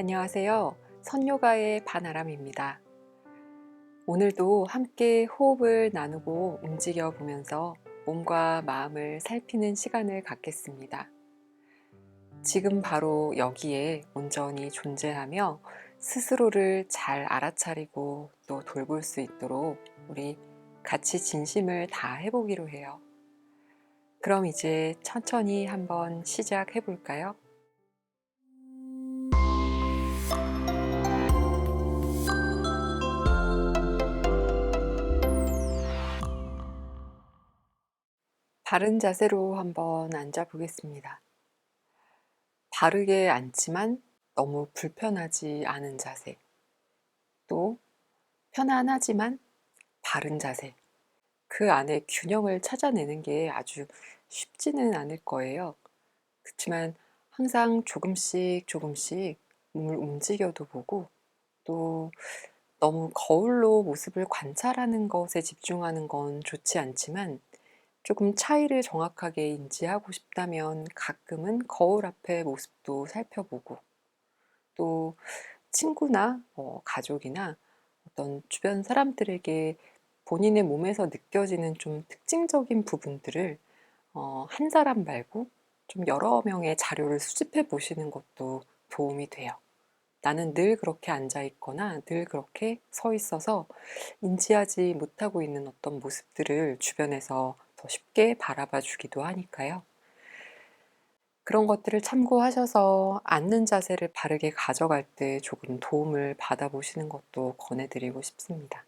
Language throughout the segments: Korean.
안녕하세요. 선요가의 반아람입니다. 오늘도 함께 호흡을 나누고 움직여 보면서 몸과 마음을 살피는 시간을 갖겠습니다. 지금 바로 여기에 온전히 존재하며 스스로를 잘 알아차리고 또 돌볼 수 있도록 우리 같이 진심을 다 해보기로 해요. 그럼 이제 천천히 한번 시작해 볼까요? 바른 자세로 한번 앉아 보겠습니다. 바르게 앉지만 너무 불편하지 않은 자세. 또 편안하지만 바른 자세. 그 안에 균형을 찾아내는 게 아주 쉽지는 않을 거예요. 그렇지만 항상 조금씩 조금씩 몸을 움직여도 보고 또 너무 거울로 모습을 관찰하는 것에 집중하는 건 좋지 않지만 조금 차이를 정확하게 인지하고 싶다면 가끔은 거울 앞의 모습도 살펴보고 또 친구나 어, 가족이나 어떤 주변 사람들에게 본인의 몸에서 느껴지는 좀 특징적인 부분들을 어, 한 사람 말고 좀 여러 명의 자료를 수집해 보시는 것도 도움이 돼요. 나는 늘 그렇게 앉아 있거나 늘 그렇게 서 있어서 인지하지 못하고 있는 어떤 모습들을 주변에서 더 쉽게 바라봐 주기도 하니까요. 그런 것들을 참고하셔서 앉는 자세를 바르게 가져갈 때 조금 도움을 받아보시는 것도 권해드리고 싶습니다.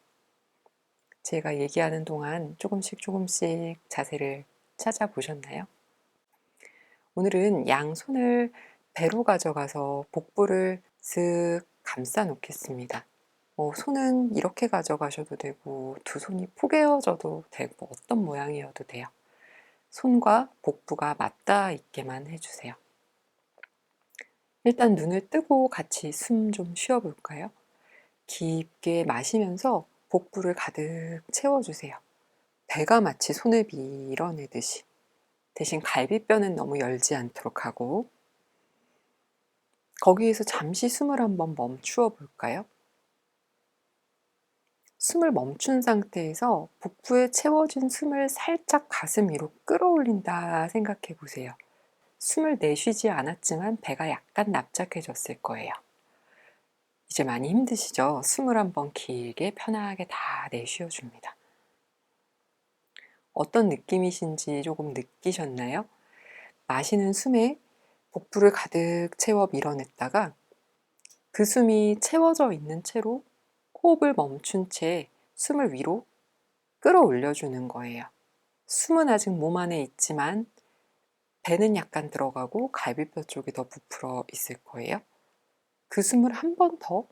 제가 얘기하는 동안 조금씩 조금씩 자세를 찾아보셨나요? 오늘은 양손을 배로 가져가서 복부를 쓱 감싸 놓겠습니다. 뭐 손은 이렇게 가져가셔도 되고 두 손이 포개어져도 되고 어떤 모양이어도 돼요. 손과 복부가 맞닿아 있게만 해주세요. 일단 눈을 뜨고 같이 숨 좀 쉬어볼까요? 깊게 마시면서 복부를 가득 채워주세요. 배가 마치 손을 밀어내듯이. 대신 갈비뼈는 너무 열지 않도록 하고 거기에서 잠시 숨을 한번 멈추어 볼까요? 숨을 멈춘 상태에서 복부에 채워진 숨을 살짝 가슴 위로 끌어올린다 생각해 보세요. 숨을 내쉬지 않았지만 배가 약간 납작해졌을 거예요. 이제 많이 힘드시죠? 숨을 한번 길게 편하게 다 내쉬어 줍니다. 어떤 느낌이신지 조금 느끼셨나요? 마시는 숨에 복부를 가득 채워 밀어냈다가 그 숨이 채워져 있는 채로 호흡을 멈춘 채 숨을 위로 끌어올려 주는 거예요. 숨은 아직 몸 안에 있지만 배는 약간 들어가고 갈비뼈 쪽이 더 부풀어 있을 거예요. 그 숨을 한 번 더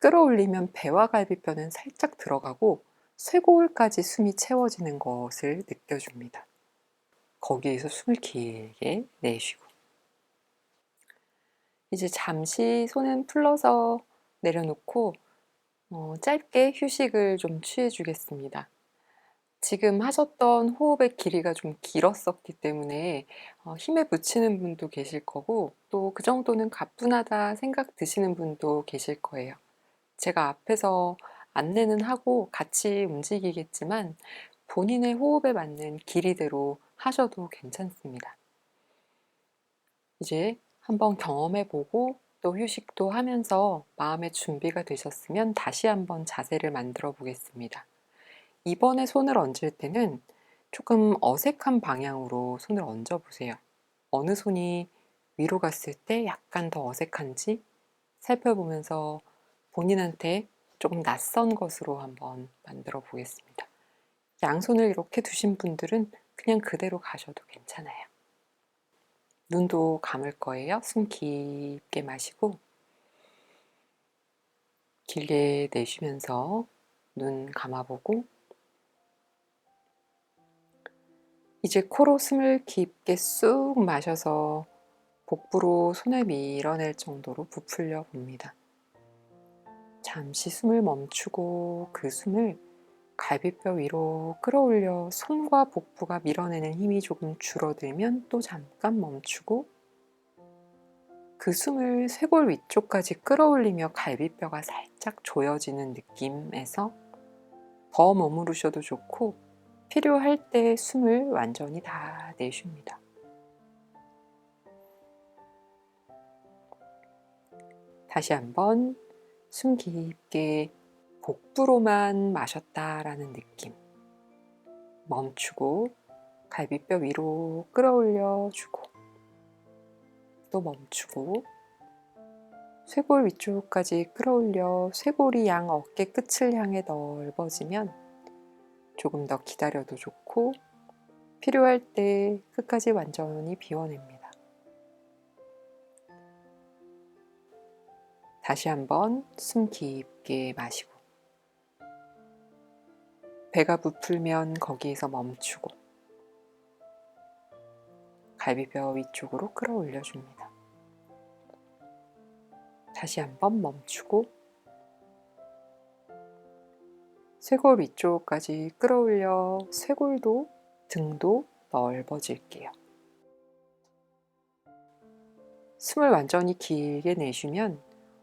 끌어올리면 배와 갈비뼈는 살짝 들어가고 쇄골까지 숨이 채워지는 것을 느껴줍니다. 거기에서 숨을 길게 내쉬고 이제 잠시 손은 풀러서 내려놓고 어, 짧게 휴식을 좀 취해 주겠습니다. 지금 하셨던 호흡의 길이가 좀 길었었기 때문에 어, 힘에 붙이는 분도 계실 거고 또 그 정도는 가뿐하다 생각 드시는 분도 계실 거예요. 제가 앞에서 안내는 하고 같이 움직이겠지만 본인의 호흡에 맞는 길이대로 하셔도 괜찮습니다. 이제 한번 경험해 보고 또 휴식도 하면서 마음의 준비가 되셨으면 다시 한번 자세를 만들어 보겠습니다. 이번에 손을 얹을 때는 조금 어색한 방향으로 손을 얹어 보세요. 어느 손이 위로 갔을 때 약간 더 어색한지 살펴보면서 본인한테 조금 낯선 것으로 한번 만들어 보겠습니다. 양손을 이렇게 두신 분들은 그냥 그대로 가셔도 괜찮아요. 눈도 감을 거예요. 숨 깊게 마시고 길게 내쉬면서 눈 감아보고 이제 코로 숨을 깊게 쑥 마셔서 복부로 손을 밀어낼 정도로 부풀려 봅니다. 잠시 숨을 멈추고 그 숨을 갈비뼈 위로 끌어올려 손과 복부가 밀어내는 힘이 조금 줄어들면 또 잠깐 멈추고 그 숨을 쇄골 위쪽까지 끌어올리며 갈비뼈가 살짝 조여지는 느낌에서 더 머무르셔도 좋고 필요할 때 숨을 완전히 다 내쉽니다. 다시 한번 숨 깊게 복부로만 마셨다라는 느낌. 멈추고 갈비뼈 위로 끌어올려 주고 또 멈추고 쇄골 위쪽까지 끌어올려 쇄골이 양 어깨 끝을 향해 넓어지면 조금 더 기다려도 좋고 필요할 때 끝까지 완전히 비워냅니다. 다시 한번 숨 깊게 마시고 배가 부풀면 거기에서 멈추고 갈비뼈 위쪽으로 끌어올려 줍니다. 다시 한번 멈추고 쇄골 위쪽까지 끌어올려 쇄골도 등도 넓어질게요. 숨을 완전히 길게 내쉬면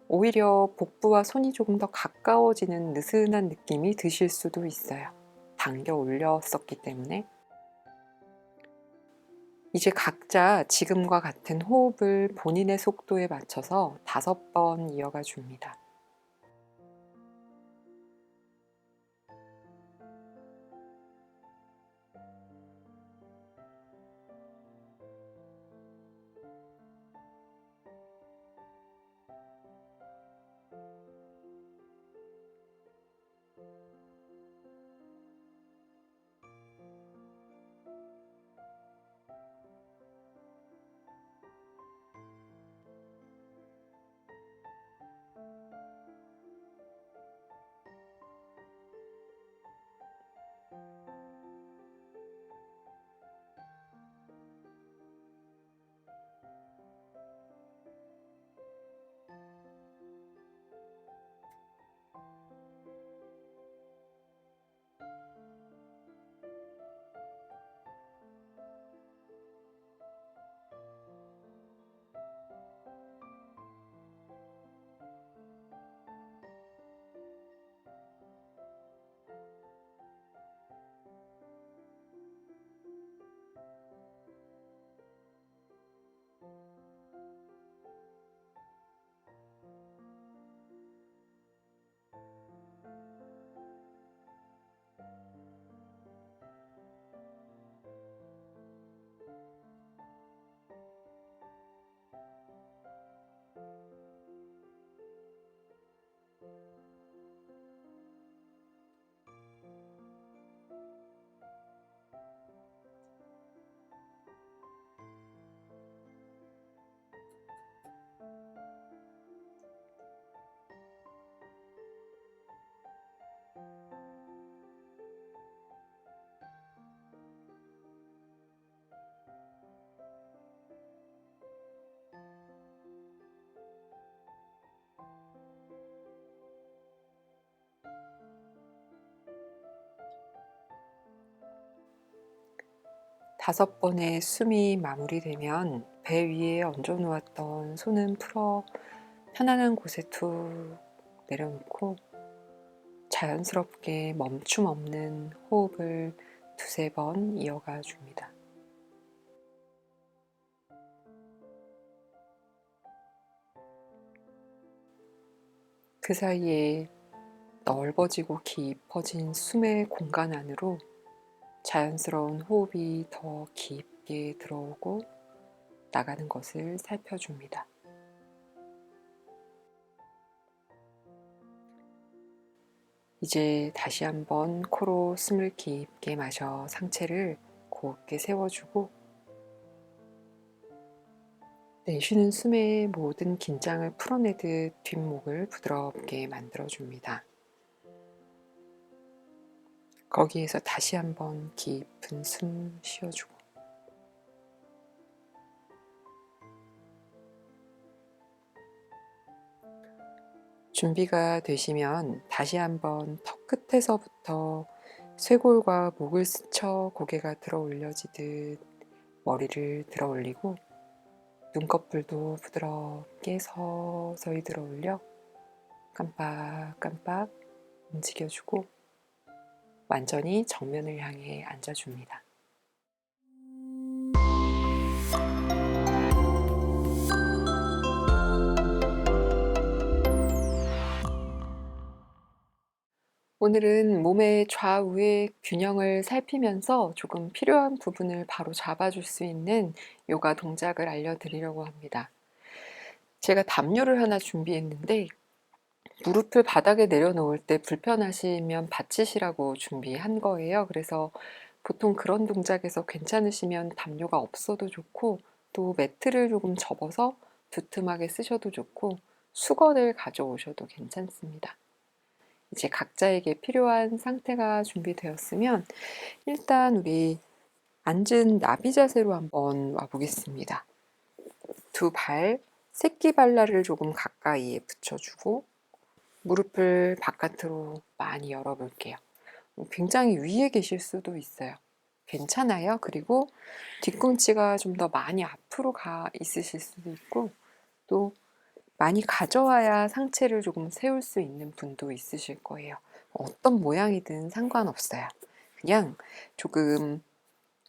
오히려 복부와 손이 조금 더 가까워지는 느슨한 느낌이 드실 수도 있어요. 당겨 올렸었기 때문에 이제 각자 지금과 같은 호흡을 본인의 속도에 맞춰서 다섯 번 이어가 줍니다. 다섯 번의 숨이 마무리되면 배 위에 얹어 놓았던 손은 풀어 편안한 곳에 툭 내려놓고 자연스럽게 멈춤 없는 호흡을 두세 번 이어가 줍니다. 그 사이에 넓어지고 깊어진 숨의 공간 안으로 자연스러운 호흡이 더 깊게 들어오고 나가는 것을 살펴줍니다. 이제 다시 한번 코로 숨을 깊게 마셔 상체를 곱게 세워주고 내쉬는 숨에 모든 긴장을 풀어내듯 뒷목을 부드럽게 만들어줍니다. 거기에서 다시 한번 깊은 숨 쉬어주고. 준비가 되시면 다시 한번 턱 끝에서부터 쇄골과 목을 스쳐 고개가 들어 올려지듯 머리를 들어 올리고 눈꺼풀도 부드럽게 서서히 들어 올려 깜빡깜빡 움직여주고 완전히 정면을 향해 앉아줍니다. 오늘은 몸의 좌우의 균형을 살피면서 조금 필요한 부분을 바로 잡아줄 수 있는 요가 동작을 알려드리려고 합니다. 제가 담요를 하나 준비했는데 무릎을 바닥에 내려놓을 때 불편하시면 받치시라고 준비한 거예요. 그래서 보통 그런 동작에서 괜찮으시면 담요가 없어도 좋고 또 매트를 조금 접어서 두툼하게 쓰셔도 좋고 수건을 가져오셔도 괜찮습니다. 이제 각자에게 필요한 상태가 준비되었으면 일단 우리 앉은 나비 자세로 한번 와보겠습니다. 두 발, 새끼 발라를 조금 가까이에 붙여주고 무릎을 바깥으로 많이 열어볼게요. 굉장히 위에 계실 수도 있어요. 괜찮아요. 그리고 뒤꿈치가 좀 더 많이 앞으로 가 있으실 수도 있고 또 많이 가져와야 상체를 조금 세울 수 있는 분도 있으실 거예요. 어떤 모양이든 상관없어요. 그냥 조금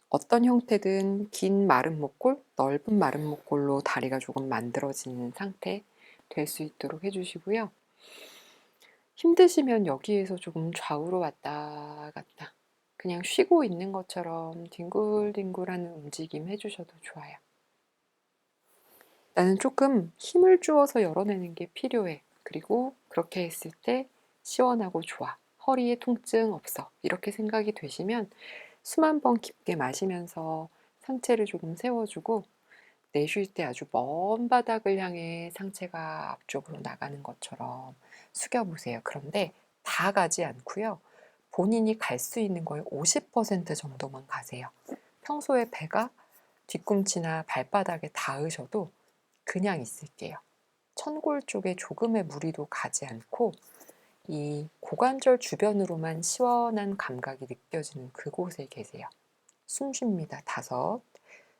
어떤 형태든 긴 마른 목골, 넓은 마른 목골로 다리가 조금 만들어지는 상태 될 수 있도록 해주시고요. 힘드시면 여기에서 조금 좌우로 왔다 갔다 그냥 쉬고 있는 것처럼 뒹굴뒹굴하는 움직임 해주셔도 좋아요. 나는 조금 힘을 주어서 열어내는 게 필요해. 그리고 그렇게 했을 때 시원하고 좋아. 허리에 통증 없어. 이렇게 생각이 되시면 숨 한 번 깊게 마시면서 상체를 조금 세워주고 내쉴 때 아주 먼 바닥을 향해 상체가 앞쪽으로 나가는 것처럼 숙여보세요. 그런데 다 가지 않고요. 본인이 갈 수 있는 거에 50% 정도만 가세요. 평소에 배가 뒤꿈치나 발바닥에 닿으셔도 그냥 있을게요. 천골 쪽에 조금의 무리도 가지 않고 이 고관절 주변으로만 시원한 감각이 느껴지는 그곳에 계세요. 숨 쉽니다. 다섯.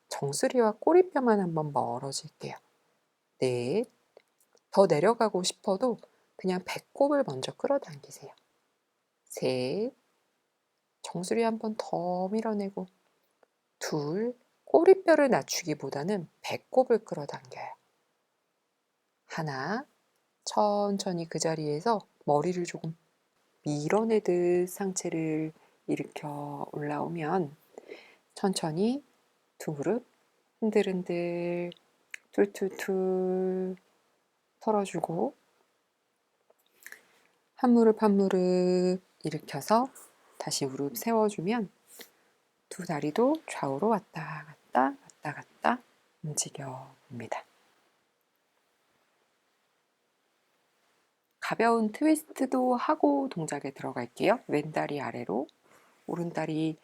정수리와 꼬리뼈만 한번 멀어질게요. 넷. 더 내려가고 싶어도 그냥 배꼽을 먼저 끌어당기세요. 셋. 정수리 한번 더 밀어내고 둘. 꼬리뼈를 낮추기보다는 배꼽을 끌어당겨요. 하나, 천천히 그 자리에서 머리를 조금 밀어내듯 상체를 일으켜 올라오면 천천히 두 무릎 흔들흔들 툴툴툴 털어주고 한 무릎 한 무릎 일으켜서 다시 무릎 세워주면 두 다리도 좌우로 왔다 갔다 왔다 갔다 움직여 봅니다. 가벼운 트위스트도 하고 동작에 들어갈게요. 왼다리 아래로 오른다리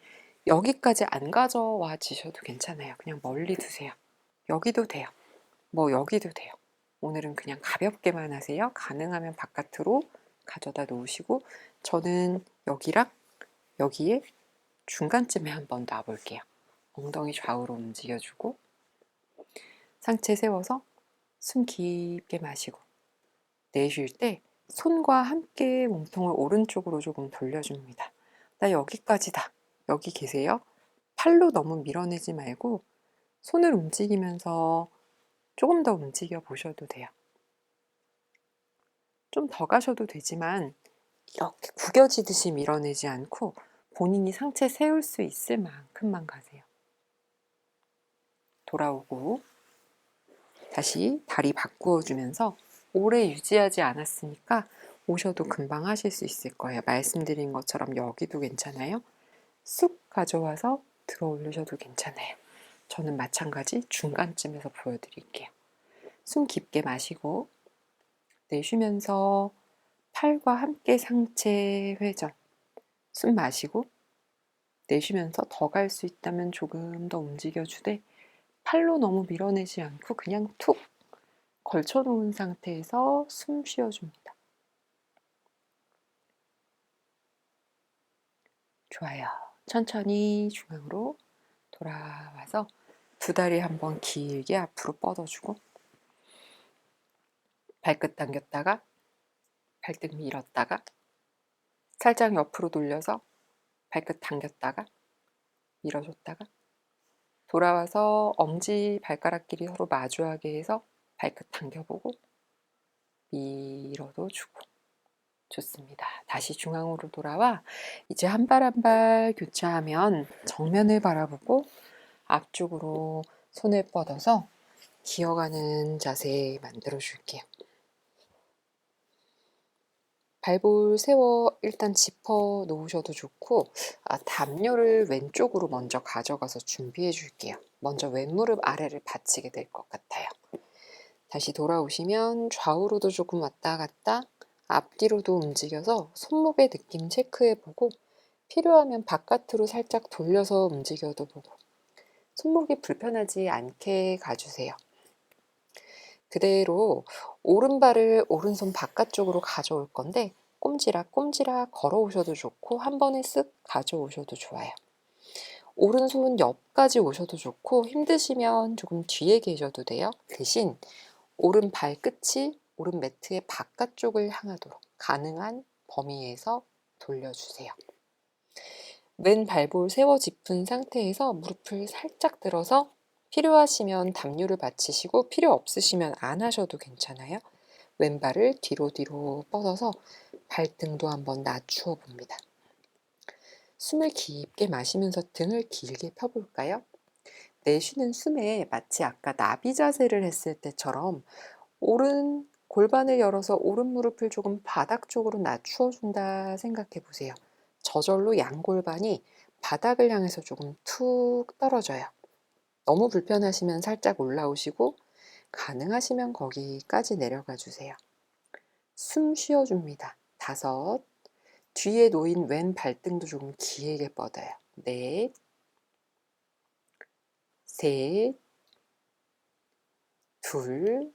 여기까지 안 가져와 지셔도 괜찮아요. 그냥 멀리 두세요. 여기도 돼요. 뭐 여기도 돼요. 오늘은 그냥 가볍게만 하세요. 가능하면 바깥으로 가져다 놓으시고 저는 여기랑 여기에 중간쯤에 한번 놔볼게요. 엉덩이 좌우로 움직여주고 상체 세워서 숨 깊게 마시고 내쉴 때 손과 함께 몸통을 오른쪽으로 조금 돌려줍니다. 나 여기까지다. 여기 계세요? 팔로 너무 밀어내지 말고 손을 움직이면서 조금 더 움직여 보셔도 돼요. 좀 더 가셔도 되지만 이렇게 구겨지듯이 밀어내지 않고 본인이 상체 세울 수 있을 만큼만 가세요. 돌아오고 다시 다리 바꾸어 주면서 오래 유지하지 않았으니까 오셔도 금방 하실 수 있을 거예요. 말씀드린 것처럼 여기도 괜찮아요. 쑥 가져와서 들어 올리셔도 괜찮아요. 저는 마찬가지 중간쯤에서 보여드릴게요. 숨 깊게 마시고 내쉬면서 팔과 함께 상체 회전. 숨 마시고 내쉬면서 더 갈 수 있다면 조금 더 움직여주되 팔로 너무 밀어내지 않고 그냥 툭 걸쳐놓은 상태에서 숨 쉬어줍니다. 좋아요. 천천히 중앙으로 돌아와서 두 다리 한번 길게 앞으로 뻗어주고 발끝 당겼다가 발등 밀었다가 살짝 옆으로 돌려서 발끝 당겼다가 밀어줬다가 돌아와서 엄지 발가락끼리 서로 마주하게 해서 발끝 당겨보고 밀어도 주고 좋습니다. 다시 중앙으로 돌아와 이제 한 발 한 발 교차하면 정면을 바라보고 앞쪽으로 손을 뻗어서 기어가는 자세 만들어 줄게요. 발볼 세워 일단 짚어 놓으셔도 좋고 아, 담요를 왼쪽으로 먼저 가져가서 준비해 줄게요. 먼저 왼무릎 아래를 받치게 될 것 같아요. 다시 돌아오시면 좌우로도 조금 왔다 갔다 앞뒤로도 움직여서 손목의 느낌 체크해 보고 필요하면 바깥으로 살짝 돌려서 움직여도 보고 손목이 불편하지 않게 가주세요. 그대로 오른발을 오른손 바깥쪽으로 가져올 건데 꼼지락 꼼지락 걸어오셔도 좋고 한 번에 쓱 가져오셔도 좋아요. 오른손 옆까지 오셔도 좋고 힘드시면 조금 뒤에 계셔도 돼요. 대신 오른 발 끝이 오른 매트의 바깥쪽을 향하도록 가능한 범위에서 돌려주세요. 왼 발볼 세워 짚은 상태에서 무릎을 살짝 들어서 필요하시면 담요를 받치시고 필요 없으시면 안 하셔도 괜찮아요. 왼발을 뒤로 뒤로 뻗어서 발등도 한번 낮추어 봅니다. 숨을 깊게 마시면서 등을 길게 펴볼까요? 내쉬는 숨에 마치 아까 나비 자세를 했을 때처럼 오른 골반을 열어서 오른 무릎을 조금 바닥 쪽으로 낮추어 준다 생각해 보세요. 저절로 양골반이 바닥을 향해서 조금 툭 떨어져요. 너무 불편하시면 살짝 올라오시고 가능하시면 거기까지 내려가 주세요. 숨 쉬어 줍니다. 다섯. 뒤에 놓인 왼 발등도 조금 길게 뻗어요. 넷. 셋. 둘.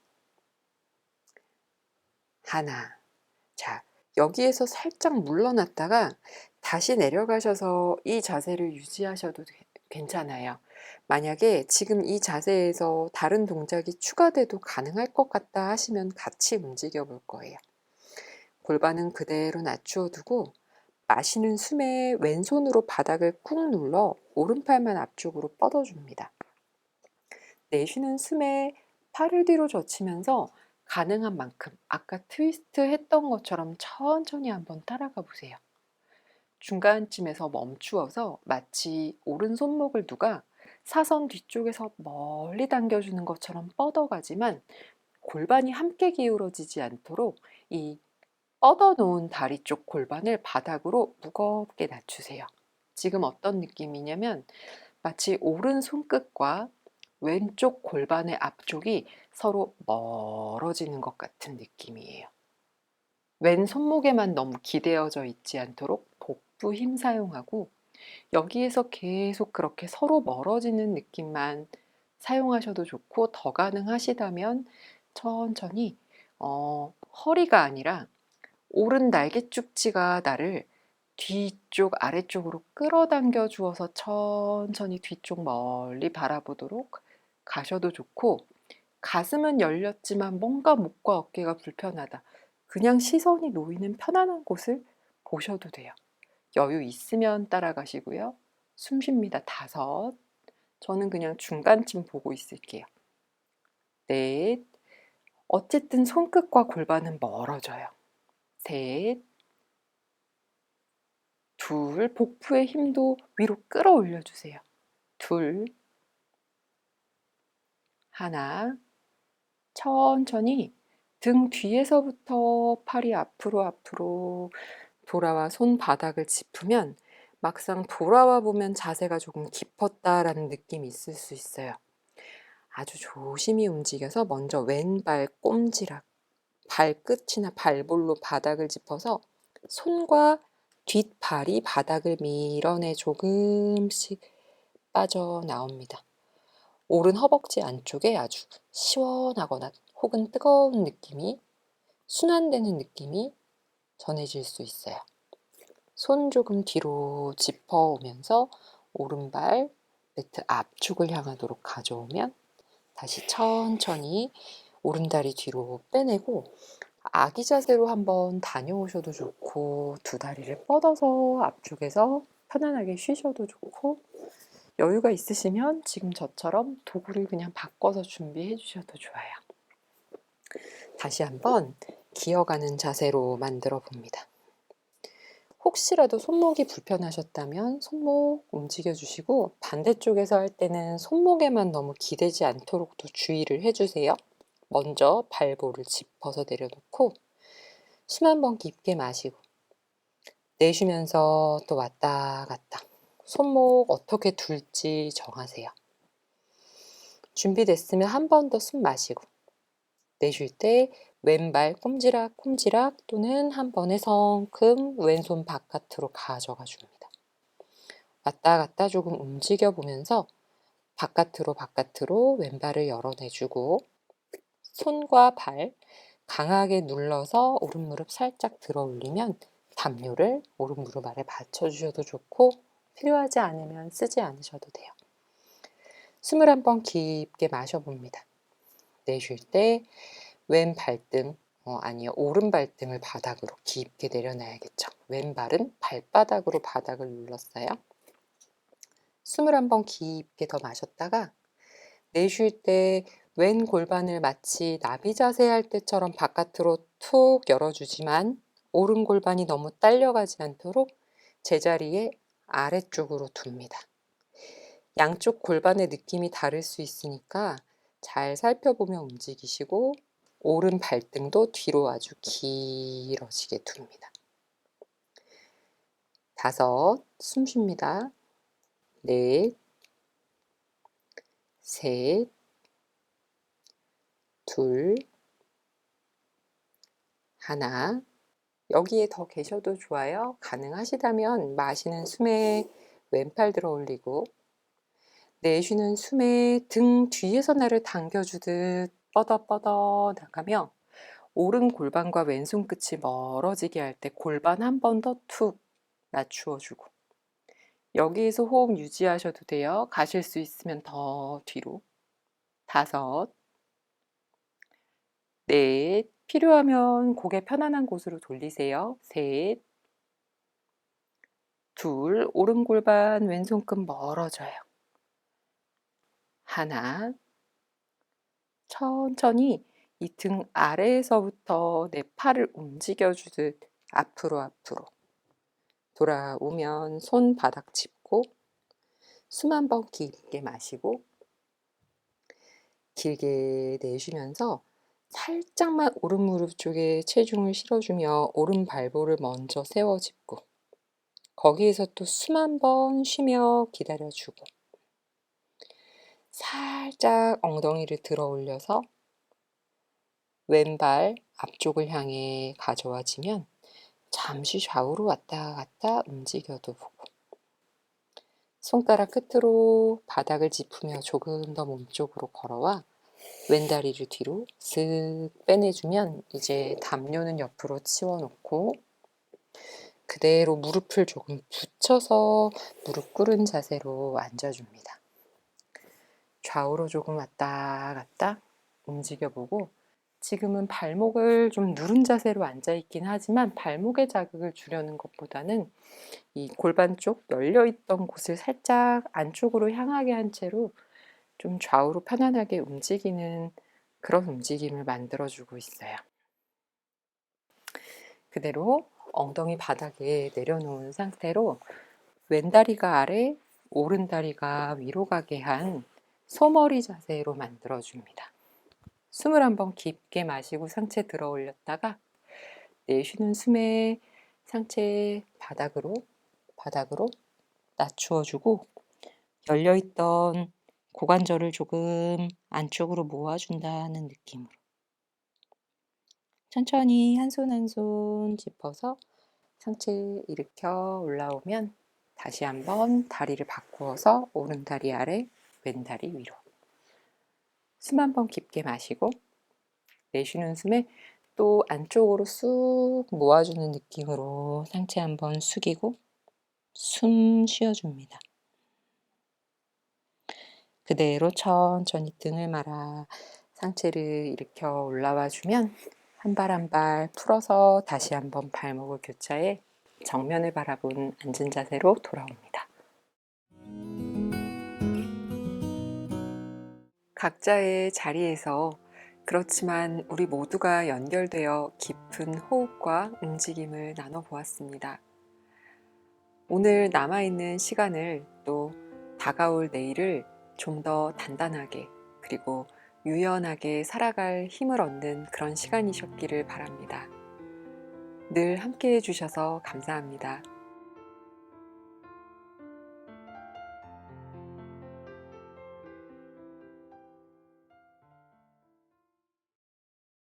하나. 자, 여기에서 살짝 물러났다가 다시 내려가셔서 이 자세를 유지하셔도 괜찮아요. 만약에 지금 이 자세에서 다른 동작이 추가돼도 가능할 것 같다 하시면 같이 움직여 볼 거예요. 골반은 그대로 낮추어 두고 마시는 숨에 왼손으로 바닥을 꾹 눌러 오른팔만 앞쪽으로 뻗어줍니다. 내쉬는 숨에 팔을 뒤로 젖히면서 가능한 만큼 아까 트위스트 했던 것처럼 천천히 한번 따라가 보세요. 중간쯤에서 멈추어서 마치 오른손목을 누가 사선 뒤쪽에서 멀리 당겨주는 것처럼 뻗어가지만 골반이 함께 기울어지지 않도록 이 뻗어놓은 다리 쪽 골반을 바닥으로 무겁게 낮추세요. 지금 어떤 느낌이냐면 마치 오른 손끝과 왼쪽 골반의 앞쪽이 서로 멀어지는 것 같은 느낌이에요. 왼 손목에만 너무 기대어져 있지 않도록 복부 힘 사용하고 여기에서 계속 그렇게 서로 멀어지는 느낌만 사용하셔도 좋고 더 가능하시다면 천천히 어, 허리가 아니라 오른 날개 축지가 나를 뒤쪽 아래쪽으로 끌어당겨 주어서 천천히 뒤쪽 멀리 바라보도록 가셔도 좋고 가슴은 열렸지만 뭔가 목과 어깨가 불편하다. 그냥 시선이 놓이는 편안한 곳을 보셔도 돼요. 여유 있으면 따라가시고요. 숨 쉽니다. 다섯. 저는 그냥 중간쯤 보고 있을게요. 넷. 어쨌든 손끝과 골반은 멀어져요. 셋. 둘. 복부의 힘도 위로 끌어올려 주세요. 둘. 하나. 천천히 등 뒤에서부터 팔이 앞으로 앞으로 돌아와 손바닥을 짚으면 막상 돌아와 보면 자세가 조금 깊었다라는 느낌이 있을 수 있어요. 아주 조심히 움직여서 먼저 왼발 꼼지락, 발끝이나 발볼로 바닥을 짚어서 손과 뒷발이 바닥을 밀어내 조금씩 빠져나옵니다. 오른 허벅지 안쪽에 아주 시원하거나 혹은 뜨거운 느낌이 순환되는 느낌이 전해질 수 있어요. 손 조금 뒤로 짚어 오면서 오른발 매트 앞쪽을 향하도록 가져오면 다시 천천히 오른다리 뒤로 빼내고 아기 자세로 한번 다녀오셔도 좋고 두 다리를 뻗어서 앞쪽에서 편안하게 쉬셔도 좋고 여유가 있으시면 지금 저처럼 도구를 그냥 바꿔서 준비해 주셔도 좋아요. 다시 한번 기어가는 자세로 만들어 봅니다. 혹시라도 손목이 불편하셨다면 손목 움직여 주시고 반대쪽에서 할 때는 손목에만 너무 기대지 않도록 또 주의를 해주세요. 먼저 발볼을 짚어서 내려놓고 숨한번 깊게 마시고 내쉬면서 또 왔다 갔다 손목 어떻게 둘지 정하세요. 준비됐으면 한 번 더 숨 마시고 내쉴 때 왼발 꼼지락 꼼지락 또는 한 번에 성큼 왼손 바깥으로 가져가 줍니다. 왔다 갔다 조금 움직여 보면서 바깥으로 바깥으로 왼발을 열어내주고 손과 발 강하게 눌러서 오른 무릎 살짝 들어 올리면 담요를 오른 무릎 아래 받쳐주셔도 좋고 필요하지 않으면 쓰지 않으셔도 돼요. 숨을 한번 깊게 마셔봅니다. 내쉴 때 왼 발등, 어, 아니요, 오른 발등을 바닥으로 깊게 내려놔야겠죠. 왼발은 발바닥으로 바닥을 눌렀어요. 숨을 한번 깊게 더 마셨다가 내쉴 때 왼 골반을 마치 나비 자세 할 때처럼 바깥으로 툭 열어주지만 오른 골반이 너무 딸려가지 않도록 제자리에 아래쪽으로 둡니다. 양쪽 골반의 느낌이 다를 수 있으니까 잘 살펴보며 움직이시고 오른 발등도 뒤로 아주 길어지게 둡니다. 다섯, 숨 쉽니다. 넷, 셋, 둘, 하나. 여기에 더 계셔도 좋아요. 가능하시다면 마시는 숨에 왼팔 들어 올리고 내쉬는 숨에 등 뒤에서 나를 당겨주듯 뻗어 나가며 오른 골반과 왼손 끝이 멀어지게 할 때 골반 한 번 더 툭 낮추어 주고 여기에서 호흡 유지하셔도 돼요. 가실 수 있으면 더 뒤로 다섯 넷 필요하면 고개 편안한 곳으로 돌리세요. 셋 둘, 오른 골반, 왼손끝 멀어져요. 하나, 천천히 이 등 아래에서부터 내 팔을 움직여주듯 앞으로 앞으로 돌아오면 손 바닥 짚고 숨 한번 길게 마시고 길게 내쉬면서 살짝만 오른 무릎 쪽에 체중을 실어주며 오른 발볼을 먼저 세워 짚고 거기에서 또 숨 한 번 쉬며 기다려주고 살짝 엉덩이를 들어 올려서 왼발 앞쪽을 향해 가져와지면 잠시 좌우로 왔다 갔다 움직여도 보고 손가락 끝으로 바닥을 짚으며 조금 더 몸쪽으로 걸어와 왼다리를 뒤로 슥 빼내주면 이제 담요는 옆으로 치워놓고 그대로 무릎을 조금 붙여서 무릎 꿇은 자세로 앉아줍니다. 좌우로 조금 왔다 갔다 움직여보고 지금은 발목을 좀 누른 자세로 앉아 있긴 하지만 발목의 자극을 주려는 것보다는 이 골반 쪽 열려 있던 곳을 살짝 안쪽으로 향하게 한 채로 좀 좌우로 편안하게 움직이는 그런 움직임을 만들어 주고 있어요. 그대로 엉덩이 바닥에 내려놓은 상태로 왼다리가 아래, 오른다리가 위로 가게 한 소머리 자세로 만들어 줍니다. 숨을 한번 깊게 마시고 상체 들어 올렸다가 내쉬는 숨에 상체 바닥으로 바닥으로 낮추어 주고 열려 있던 고관절을 조금 안쪽으로 모아준다는 느낌으로 천천히 한 손 한 손 짚어서 상체 일으켜 올라오면 다시 한번 다리를 바꾸어서 오른 다리 아래 왼 다리 위로 숨 한 번 깊게 마시고 내쉬는 숨에 또 안쪽으로 쑥 모아주는 느낌으로 상체 한번 숙이고 숨 쉬어줍니다. 그대로 천천히 등을 말아 상체를 일으켜 올라와 주면 한 발 한 발 풀어서 다시 한번 발목을 교차해 정면을 바라본 앉은 자세로 돌아옵니다. 각자의 자리에서 그렇지만 우리 모두가 연결되어 깊은 호흡과 움직임을 나눠 보았습니다. 오늘 남아있는 시간을 또 다가올 내일을 좀 더 단단하게 그리고 유연하게 살아갈 힘을 얻는 그런 시간이셨기를 바랍니다. 늘 함께 해주셔서 감사합니다.